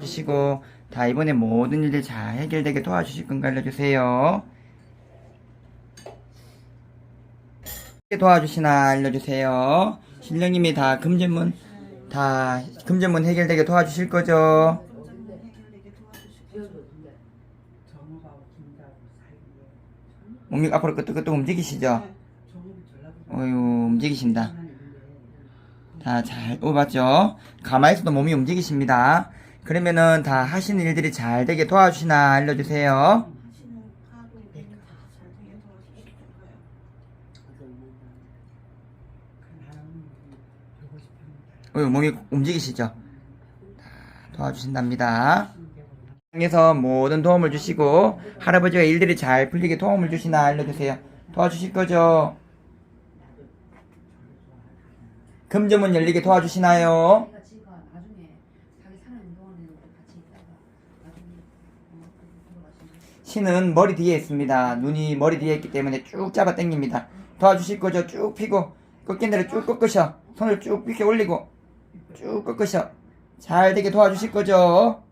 주시고 다 이번에 모든 일들 잘 해결되게 도와주실 건가 알려주세요. 어떻게 도와주시나 알려주세요. 신령님이 다 금전문 다 금전문 해결되게 도와주실 거죠. 몸이 앞으로 끄떡끄떡 움직이시죠? 어유 움직이신다. 다 잘, 오, 맞죠? 가만히 있어도 몸이 움직이십니다. 그러면은 다 하시는 일들이 잘 되게 도와주시나 알려주세요. 어유 몸이 움직이시죠? 다 도와주신답니다. 에서 모든 도움을 주시고 할아버지가 일들이 잘 풀리게 도움을 주시나 알려주세요. 도와주실 거죠? 금전문 열리게 도와주시나요? 신은 머리 뒤에 있습니다. 눈이 머리 뒤에 있기 때문에 쭉 잡아 당깁니다. 도와주실 거죠? 쭉 피고 꺾인 대로 쭉 꺾으셔. 손을 쭉 이렇게 올리고 쭉 꺾으셔. 잘 되게 도와주실 거죠?